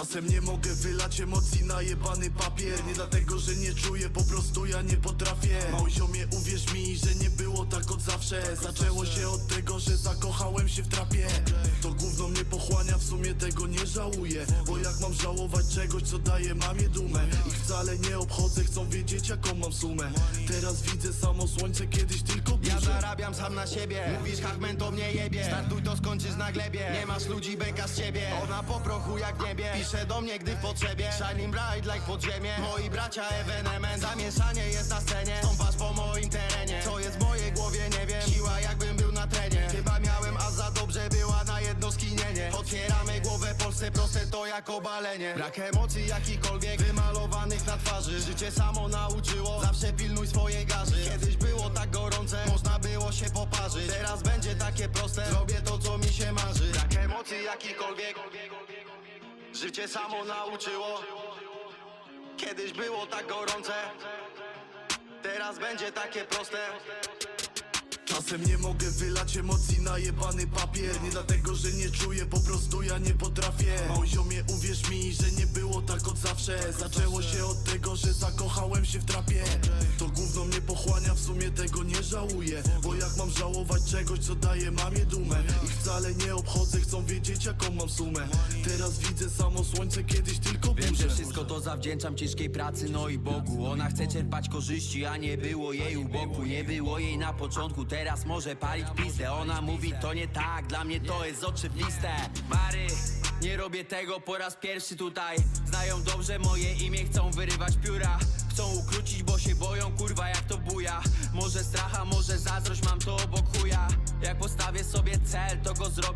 Czasem nie mogę wylać emocji na jebany papier. Nie dlatego, że nie czuję, po prostu ja nie potrafię. Małziomie, uwierz mi, że nie było tak od zawsze. Zaczęło się od tego, że zakochałem się w trapie. To gówno mnie pochłania, w sumie tego nie żałuję. Bo jak mam żałować czegoś, co daje mamie dumę? Ich wcale nie obchodzę, chcą wiedzieć jaką mam sumę. Teraz widzę samo słońce, kiedyś tylko Zarabiam sam na siebie. Mówisz Hachmen to mnie jebie Startuj to skończysz na glebie. Nie masz ludzi beka z ciebie Ona po prochu jak niebie. Pisze do mnie gdy w potrzebie. Shining bright like podziemie. Moi bracia ewenement. Zamieszanie jest na scenie. Stąpasz po moim terenie. Co jest w mojej głowie nie wiem. Siła jakbym był na trenie. Chyba miałem a za dobrze była na jedno skinienie. Otwieramy głowę Polsce proste to jak obalenie. Brak emocji jakikolwiek wymalowanych na twarzy. Życie samo nauczyło. Zawsze pilnuj swojej garzy takie proste. Robię to co mi się marzy. Brak emocji jakikolwiek. Życie samo nauczyło. Kiedyś było tak gorące. Teraz będzie takie proste. Czasem nie mogę wylać emocji na jebany papier. Nie dlatego, że nie czuję, po prostu ja nie potrafię. Małziomie, uwierz mi, że nie było tak od zawsze. Zaczęło się od tego, że zakochałem się w trapie. To tego nie żałuję Bo jak mam żałować czegoś, co daje mamie dumę? Ich wcale nie obchodzę, chcą wiedzieć jaką mam sumę. Teraz widzę samo słońce, kiedyś tylko Wiem, burze. że wszystko to zawdzięczam ciężkiej pracy, no i Bogu. Ona chce czerpać korzyści, a nie było jej u boku. Nie było jej na początku, teraz może palić pizdę. Ona mówi to nie tak, dla mnie to jest oczywiste. Mary, nie robię tego po raz pierwszy tutaj. Znają dobrze moje imię, chcą wyrywać pióra. Chcą ukrócić, bo Może stracha, może zazdrość, mam to obok chuja. Jak postawię sobie cel, to go zrobię